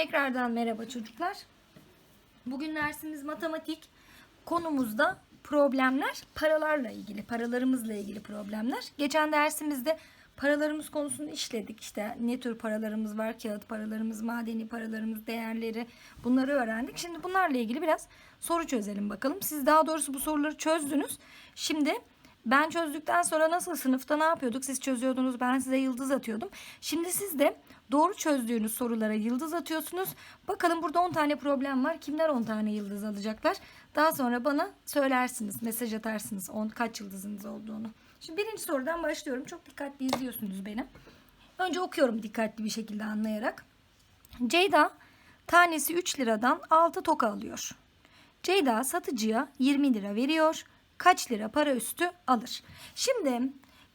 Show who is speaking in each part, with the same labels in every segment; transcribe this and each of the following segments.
Speaker 1: Tekrardan merhaba çocuklar. Bugün dersimiz matematik. Konumuzda problemler paralarla ilgili, paralarımızla ilgili problemler. Geçen dersimizde paralarımız konusunu işledik. İşte ne tür paralarımız var, kağıt paralarımız, madeni paralarımız, değerleri bunları öğrendik. Şimdi bunlarla ilgili biraz soru çözelim bakalım. Siz daha doğrusu bu soruları çözdünüz. Şimdi ben çözdükten sonra nasıl sınıfta ne yapıyorduk? Siz çözüyordunuz, ben size yıldız atıyordum. Şimdi siz de doğru çözdüğünüz sorulara yıldız atıyorsunuz. Bakalım burada 10 tane problem var. Kimler 10 tane yıldız alacaklar? Daha sonra bana söylersiniz, mesaj atarsınız 10 kaç yıldızınız olduğunu. Şimdi birinci sorudan başlıyorum. Çok dikkatli izliyorsunuz beni. Önce okuyorum dikkatli bir şekilde anlayarak. Ceyda tanesi 3 liradan 6 toka alıyor. Ceyda satıcıya 20 lira veriyor. Kaç lira para üstü alır? Şimdi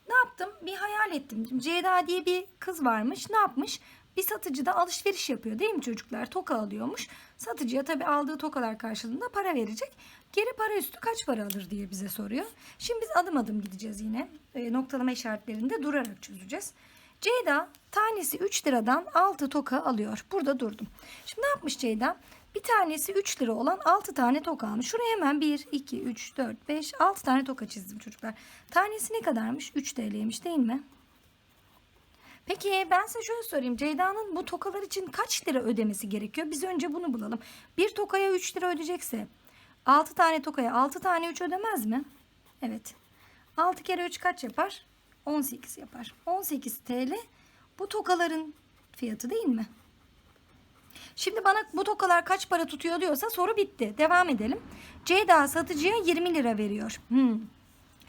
Speaker 1: ne yaptım? Bir hayal ettim. Ceyda diye bir kız varmış. Ne yapmış? Bir satıcıda alışveriş yapıyor değil mi çocuklar? Toka alıyormuş. Satıcıya tabii aldığı tokalar karşılığında para verecek. Geri para üstü kaç para alır diye bize soruyor. Şimdi biz adım adım gideceğiz yine. E, noktalama işaretlerinde durarak çözeceğiz. Ceyda tanesi 3 liradan 6 toka alıyor. Burada durdum. Şimdi ne yapmış Ceyda? Bir tanesi 3 lira olan 6 tane toka almış. Şuraya hemen 1, 2, 3, 4, 5, 6 tane toka çizdim çocuklar. Tanesi ne kadarmış? 3 TL'ymiş değil mi? Peki ben size şöyle sorayım. Ceyda'nın bu tokalar için kaç lira ödemesi gerekiyor? Biz önce bunu bulalım. Bir tokaya 3 lira ödeyecekse 6 tane tokaya 6 tane 3 ödemez mi? Evet. 6 kere 3 kaç yapar? 18 yapar. 18 TL bu tokaların fiyatı değil mi? Şimdi bana bu tokalar kaç para tutuyor diyorsa soru bitti. Devam edelim. Ceyda satıcıya 20 lira veriyor. Hmm.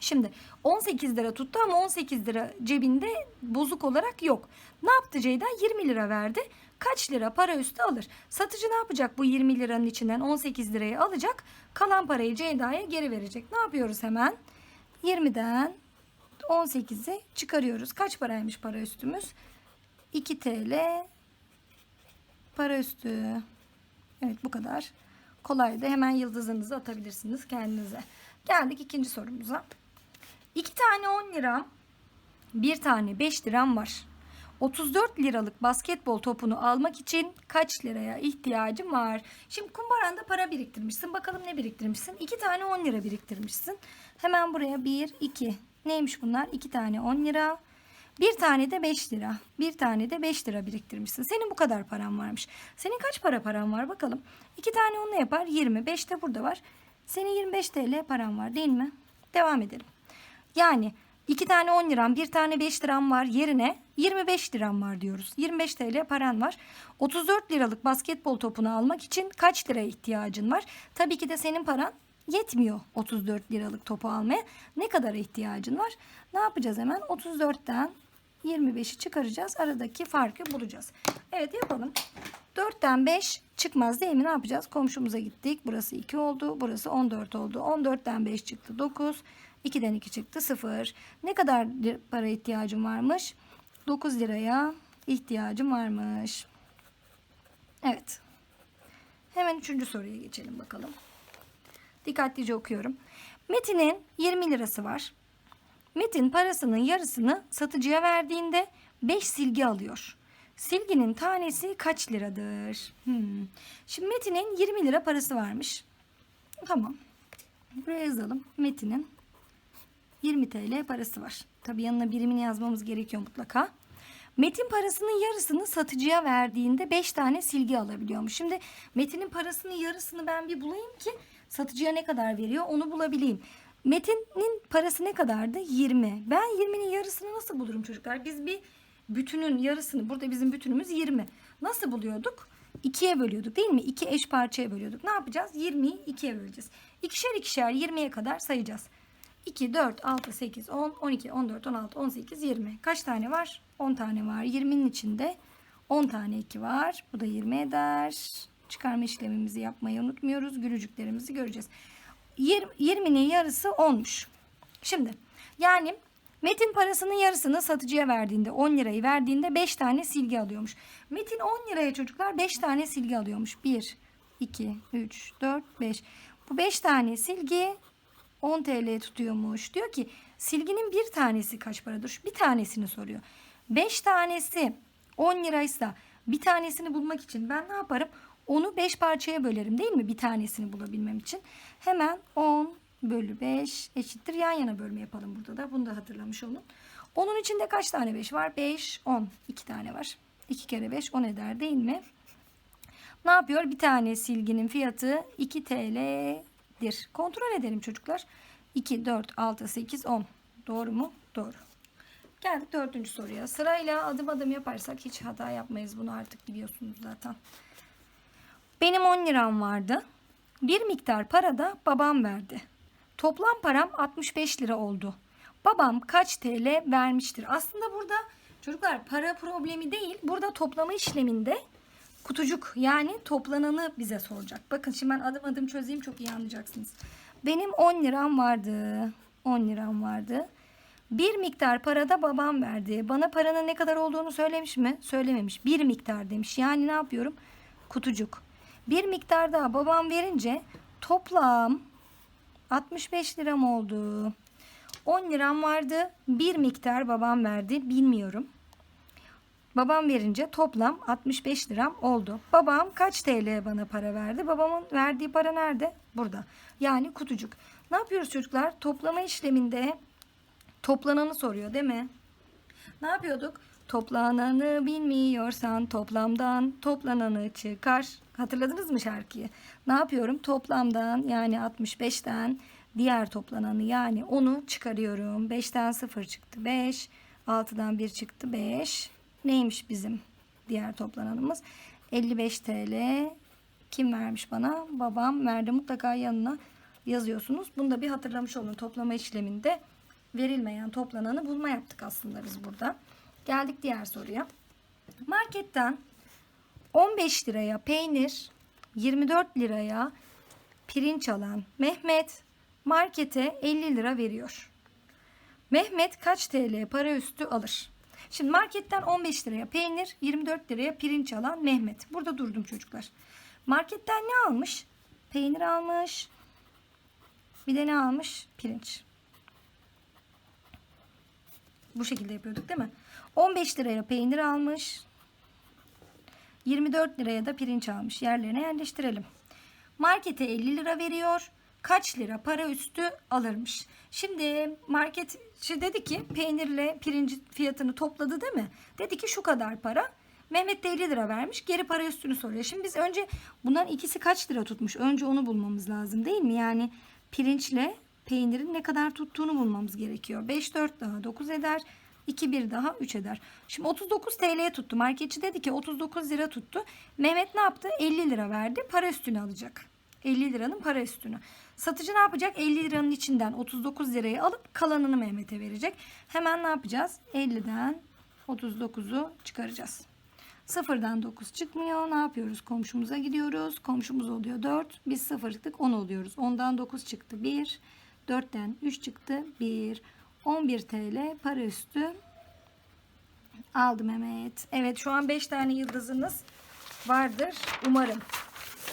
Speaker 1: Şimdi 18 lira tuttu ama 18 lira cebinde bozuk olarak yok. Ne yaptı Ceyda? 20 lira verdi. Kaç lira para üstü alır? Satıcı ne yapacak bu 20 liranın içinden 18 lirayı alacak. Kalan parayı Ceyda'ya geri verecek. Ne yapıyoruz hemen? 20'den 18'i çıkarıyoruz. Kaç paraymış para üstümüz? 2 TL para üstü. Evet bu kadar. Kolay da hemen yıldızınızı atabilirsiniz kendinize. Geldik ikinci sorumuza. 2 tane 10 lira, bir tane 5 liram var. 34 liralık basketbol topunu almak için kaç liraya ihtiyacım var? Şimdi kumbaranda para biriktirmişsin. Bakalım ne biriktirmişsin? 2 tane 10 lira biriktirmişsin. Hemen buraya 1, 2. Neymiş bunlar? 2 tane 10 lira. Bir tane de 5 lira. Bir tane de 5 lira biriktirmişsin. Senin bu kadar paran varmış. Senin kaç para paran var bakalım. 2 tane 10 ne yapar? 20. 5 de burada var. Senin 25 TL paran var değil mi? Devam edelim. Yani 2 tane 10 liram, bir tane 5 liram var yerine 25 liram var diyoruz. 25 TL paran var. 34 liralık basketbol topunu almak için kaç liraya ihtiyacın var? Tabii ki de senin paran yetmiyor 34 liralık topu almaya. Ne kadar ihtiyacın var? Ne yapacağız hemen? 34'ten 25'i çıkaracağız. Aradaki farkı bulacağız. Evet yapalım. 4'ten 5 çıkmaz değil mi? Ne yapacağız? Komşumuza gittik. Burası 2 oldu. Burası 14 oldu. 14'ten 5 çıktı 9. 2'den 2 çıktı 0. Ne kadar para ihtiyacım varmış? 9 liraya ihtiyacım varmış. Evet. Hemen üçüncü soruya geçelim bakalım. Dikkatlice okuyorum. Metin'in 20 lirası var. Metin parasının yarısını satıcıya verdiğinde 5 silgi alıyor. Silginin tanesi kaç liradır? Hmm. Şimdi Metin'in 20 lira parası varmış. Tamam. Buraya yazalım. Metin'in 20 TL parası var. Tabii yanına birimini yazmamız gerekiyor mutlaka. Metin parasının yarısını satıcıya verdiğinde 5 tane silgi alabiliyormuş. Şimdi Metin'in parasının yarısını ben bir bulayım ki satıcıya ne kadar veriyor onu bulabileyim. Metin'in parası ne kadardı? 20. Ben 20'nin yarısını nasıl bulurum çocuklar? Biz bir bütünün yarısını, burada bizim bütünümüz 20. Nasıl buluyorduk? 2'ye bölüyorduk değil mi? 2 eş parçaya bölüyorduk. Ne yapacağız? 20'yi 2'ye böleceğiz. İkişer ikişer 20'ye kadar sayacağız. 2, 4, 6, 8, 10, 12, 14, 16, 18, 20. Kaç tane var? 10 tane var. 20'nin içinde 10 tane 2 var. Bu da 20 eder. Çıkarma işlemimizi yapmayı unutmuyoruz. Gülücüklerimizi göreceğiz. 20'nin yarısı 10'muş. Şimdi yani Metin parasının yarısını satıcıya verdiğinde 10 lirayı verdiğinde 5 tane silgi alıyormuş. Metin 10 liraya çocuklar 5 tane silgi alıyormuş. 1, 2, 3, 4, 5. Bu 5 tane silgi 10 TL tutuyormuş. Diyor ki silginin bir tanesi kaç paradır? Bir tanesini soruyor. 5 tanesi 10 liraysa Bir tanesini bulmak için ben ne yaparım? Onu 5 parçaya bölerim değil mi? Bir tanesini bulabilmem için. Hemen 10 bölü 5 eşittir. Yan yana bölme yapalım burada da. Bunu da hatırlamış olun. Onun içinde kaç tane 5 var? 5, 10. 2 tane var. 2 kere 5 10 eder değil mi? Ne yapıyor? Bir tane silginin fiyatı 2 TL'dir. Kontrol edelim çocuklar. 2, 4, 6, 8, 10. Doğru mu? Doğru. Geldik dördüncü soruya. Sırayla adım adım yaparsak hiç hata yapmayız. Bunu artık biliyorsunuz zaten. Benim 10 liram vardı. Bir miktar para da babam verdi. Toplam param 65 lira oldu. Babam kaç TL vermiştir? Aslında burada çocuklar para problemi değil. Burada toplama işleminde kutucuk yani toplananı bize soracak. Bakın şimdi ben adım adım çözeyim çok iyi anlayacaksınız. Benim 10 liram vardı. 10 liram vardı. Bir miktar para da babam verdi. Bana paranın ne kadar olduğunu söylemiş mi? Söylememiş. Bir miktar demiş. Yani ne yapıyorum? Kutucuk. Bir miktar daha babam verince toplam 65 liram oldu. 10 liram vardı. Bir miktar babam verdi. Bilmiyorum. Babam verince toplam 65 liram oldu. Babam kaç TL bana para verdi? Babamın verdiği para nerede? Burada. Yani kutucuk. Ne yapıyoruz çocuklar? Toplama işleminde toplananı soruyor değil mi? Ne yapıyorduk? Toplananı bilmiyorsan toplamdan toplananı çıkar. Hatırladınız mı şarkıyı? Ne yapıyorum? Toplamdan yani 65'ten diğer toplananı yani onu çıkarıyorum. 5'ten 0 çıktı 5. 6'dan 1 çıktı 5. Neymiş bizim diğer toplananımız? 55 TL. Kim vermiş bana? Babam verdi. Mutlaka yanına yazıyorsunuz. Bunu da bir hatırlamış olun. Toplama işleminde verilmeyen toplananı bulma yaptık aslında biz burada. Geldik diğer soruya. Marketten 15 liraya peynir, 24 liraya pirinç alan Mehmet markete 50 lira veriyor. Mehmet kaç TL para üstü alır? Şimdi marketten 15 liraya peynir, 24 liraya pirinç alan Mehmet. Burada durdum çocuklar. Marketten ne almış? Peynir almış. Bir de ne almış? Pirinç. Bu şekilde yapıyorduk değil mi? 15 liraya peynir almış. 24 liraya da pirinç almış. Yerlerine yerleştirelim. Markete 50 lira veriyor. Kaç lira para üstü alırmış? Şimdi marketçi dedi ki peynirle pirinç fiyatını topladı değil mi? Dedi ki şu kadar para. Mehmet de 50 lira vermiş. Geri para üstünü soruyor. Şimdi biz önce bunların ikisi kaç lira tutmuş? Önce onu bulmamız lazım değil mi? Yani pirinçle peynirin ne kadar tuttuğunu bulmamız gerekiyor. 5 4 daha 9 eder. 2 1 daha 3 eder. Şimdi 39 TL'ye tuttu. Marketçi dedi ki 39 lira tuttu. Mehmet ne yaptı? 50 lira verdi. Para üstünü alacak. 50 liranın para üstünü. Satıcı ne yapacak? 50 liranın içinden 39 lirayı alıp kalanını Mehmet'e verecek. Hemen ne yapacağız? 50'den 39'u çıkaracağız. Sıfırdan 9 çıkmıyor. Ne yapıyoruz? Komşumuza gidiyoruz. Komşumuz oluyor 4. Biz 0 çıktık 10 oluyoruz. 10'dan 9 çıktı 1. 4'ten 3 çıktı 1. 11 TL para üstü aldım Mehmet. Evet şu an 5 tane yıldızınız vardır. Umarım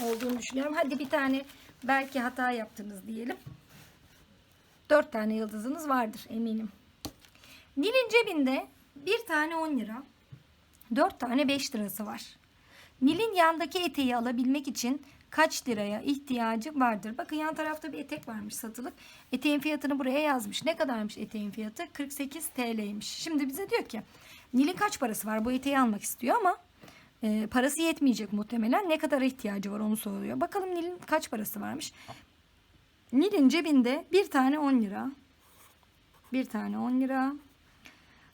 Speaker 1: olduğunu düşünüyorum. Hadi bir tane belki hata yaptınız diyelim. 4 tane yıldızınız vardır eminim. Nil'in cebinde bir tane 10 lira, 4 tane 5 lirası var. Nil'in yandaki eteği alabilmek için kaç liraya ihtiyacı vardır? Bakın yan tarafta bir etek varmış satılık. Eteğin fiyatını buraya yazmış. Ne kadarmış eteğin fiyatı? 48 TL'ymiş. Şimdi bize diyor ki Nil'in kaç parası var? Bu eteği almak istiyor ama e, parası yetmeyecek muhtemelen. Ne kadar ihtiyacı var onu soruyor. Bakalım Nil'in kaç parası varmış? Nil'in cebinde bir tane 10 lira. Bir tane 10 lira.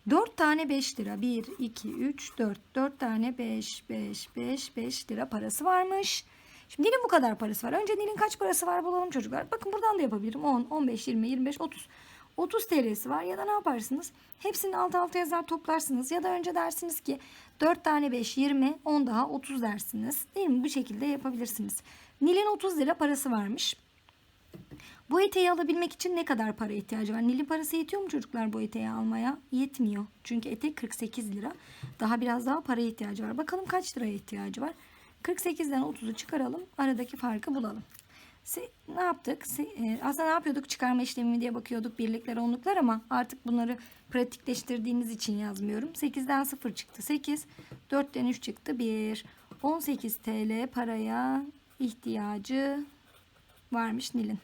Speaker 1: 4 tane 5 lira. 1, 2, 3, 4. 4 tane 5, 5, 5, 5 lira parası varmış. Şimdi Nil'in bu kadar parası var. Önce Nil'in kaç parası var bulalım çocuklar. Bakın buradan da yapabilirim. 10, 15, 20, 25, 30. 30 TL'si var ya da ne yaparsınız? Hepsini alt alta yazar toplarsınız. Ya da önce dersiniz ki 4 tane 5, 20, 10 daha 30 dersiniz. Değil mi? Bu şekilde yapabilirsiniz. Nil'in 30 lira parası varmış. Bu eteği alabilmek için ne kadar para ihtiyacı var? Nil'in parası yetiyor mu çocuklar bu eteği almaya? Yetmiyor. Çünkü etek 48 lira. Daha biraz daha paraya ihtiyacı var. Bakalım kaç liraya ihtiyacı var? 48'den 30'u çıkaralım. Aradaki farkı bulalım. Se- ne yaptık? Se- e, aslında ne yapıyorduk? Çıkarma işlemi mi diye bakıyorduk birlikler onluklar ama artık bunları pratikleştirdiğiniz için yazmıyorum. 8'den 0 çıktı 8. 4'ten 3 çıktı 1. 18 TL paraya ihtiyacı varmış Nil'in.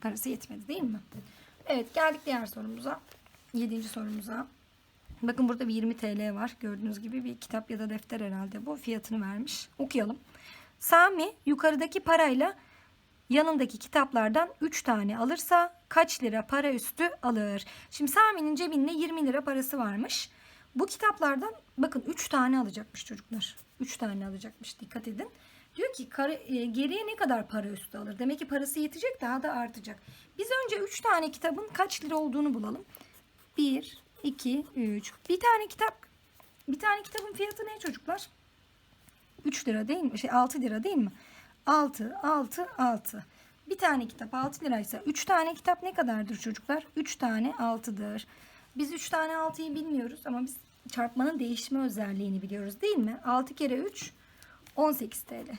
Speaker 1: Parası yetmedi değil mi? Evet geldik diğer sorumuza. Yedinci sorumuza. Bakın burada bir 20 TL var. Gördüğünüz gibi bir kitap ya da defter herhalde bu. Fiyatını vermiş. Okuyalım. Sami yukarıdaki parayla yanındaki kitaplardan 3 tane alırsa kaç lira para üstü alır? Şimdi Sami'nin cebinde 20 lira parası varmış. Bu kitaplardan bakın 3 tane alacakmış çocuklar. 3 tane alacakmış dikkat edin. Diyor ki e, geriye ne kadar para üstü alır? Demek ki parası yetecek daha da artacak. Biz önce 3 tane kitabın kaç lira olduğunu bulalım. 1, 2, 3. Bir tane kitap bir tane kitabın fiyatı ne çocuklar? 3 lira değil mi? Şey 6 lira değil mi? 6, 6, 6. Bir tane kitap 6 liraysa 3 tane kitap ne kadardır çocuklar? 3 tane 6'dır. Biz 3 tane 6'yı bilmiyoruz ama biz çarpmanın değişme özelliğini biliyoruz değil mi? 6 kere 3 18 TL.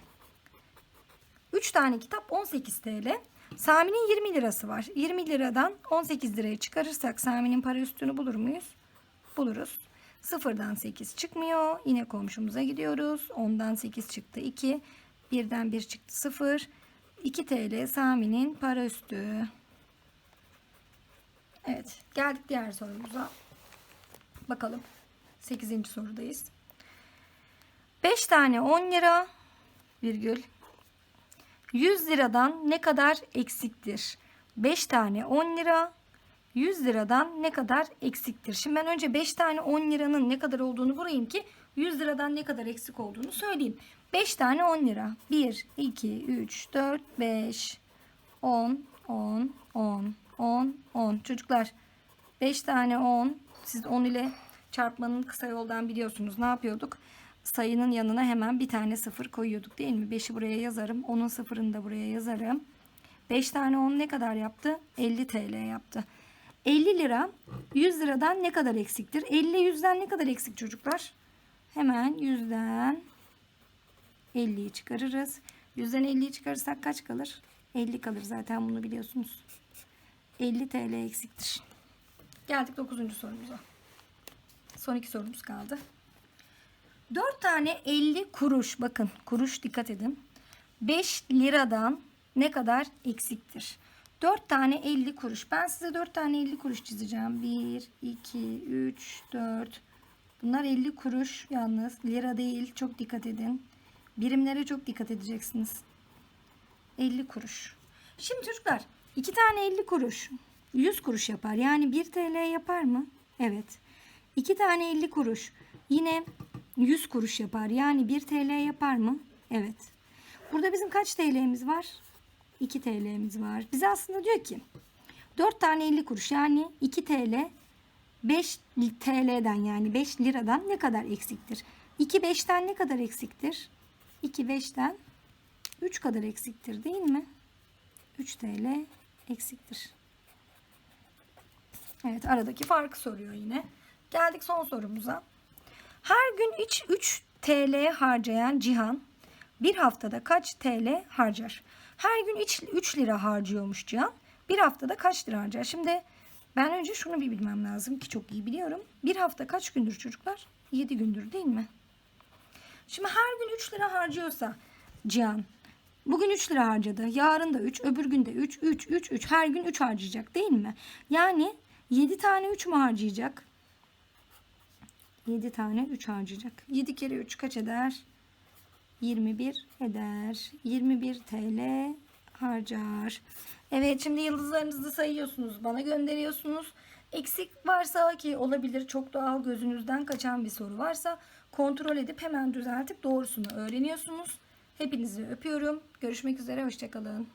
Speaker 1: 3 tane kitap 18 TL. Sami'nin 20 lirası var. 20 liradan 18 lirayı çıkarırsak Sami'nin para üstünü bulur muyuz? Buluruz. Sıfırdan 8 çıkmıyor. Yine komşumuza gidiyoruz. 10'dan 8 çıktı 2. 1'den 1 çıktı 0. 2 TL Sami'nin para üstü. Evet geldik diğer sorumuza. Bakalım. 8. sorudayız. 5 tane 10 lira virgül 100 liradan ne kadar eksiktir? 5 tane 10 lira 100 liradan ne kadar eksiktir? Şimdi ben önce 5 tane 10 liranın ne kadar olduğunu bulayım ki 100 liradan ne kadar eksik olduğunu söyleyeyim. 5 tane 10 lira. 1, 2, 3, 4, 5, 10, 10, 10, 10, 10. Çocuklar 5 tane 10. Siz 10 ile çarpmanın kısa yoldan biliyorsunuz. Ne yapıyorduk? Sayının yanına hemen bir tane sıfır koyuyorduk değil mi? 5'i buraya yazarım. 10'un sıfırını da buraya yazarım. 5 tane 10 ne kadar yaptı? 50 TL yaptı. 50 lira 100 liradan ne kadar eksiktir? 50 100'den ne kadar eksik çocuklar? Hemen 100'den 50'yi çıkarırız. 100'den 50'yi çıkarırsak kaç kalır? 50 kalır zaten bunu biliyorsunuz. 50 TL eksiktir. Geldik 9. sorumuza. Son iki sorumuz kaldı. 4 tane 50 kuruş bakın kuruş dikkat edin. 5 liradan ne kadar eksiktir? 4 tane 50 kuruş. Ben size 4 tane 50 kuruş çizeceğim. 1, 2, 3, 4. Bunlar 50 kuruş yalnız. Lira değil. Çok dikkat edin. Birimlere çok dikkat edeceksiniz. 50 kuruş. Şimdi çocuklar 2 tane 50 kuruş 100 kuruş yapar. Yani 1 TL yapar mı? Evet. 2 tane 50 kuruş yine 100 kuruş yapar. Yani 1 TL yapar mı? Evet. Burada bizim kaç TL'miz var? 2 TL'miz var. Bize aslında diyor ki 4 tane 50 kuruş yani 2 TL 5 TL'den yani 5 liradan ne kadar eksiktir? 2 5'ten ne kadar eksiktir? 2 5'ten 3 kadar eksiktir değil mi? 3 TL eksiktir. Evet aradaki farkı soruyor yine. Geldik son sorumuza. Her gün hiç 3 TL harcayan Cihan bir haftada kaç TL harcar? Her gün 3 lira harcıyormuş Cihan. Bir haftada kaç lira harcar? Şimdi ben önce şunu bir bilmem lazım ki çok iyi biliyorum. Bir hafta kaç gündür çocuklar? 7 gündür değil mi? Şimdi her gün 3 lira harcıyorsa Cihan bugün 3 lira harcadı. Yarın da 3, öbür gün de 3, 3, 3, 3. Her gün 3 harcayacak değil mi? Yani 7 tane 3 mü harcayacak? 7 tane 3 harcayacak. 7 kere 3 kaç eder? 21 eder. 21 TL harcar. Evet şimdi yıldızlarınızı sayıyorsunuz. Bana gönderiyorsunuz. Eksik varsa ki olabilir çok doğal gözünüzden kaçan bir soru varsa kontrol edip hemen düzeltip doğrusunu öğreniyorsunuz. Hepinizi öpüyorum. Görüşmek üzere. Hoşçakalın.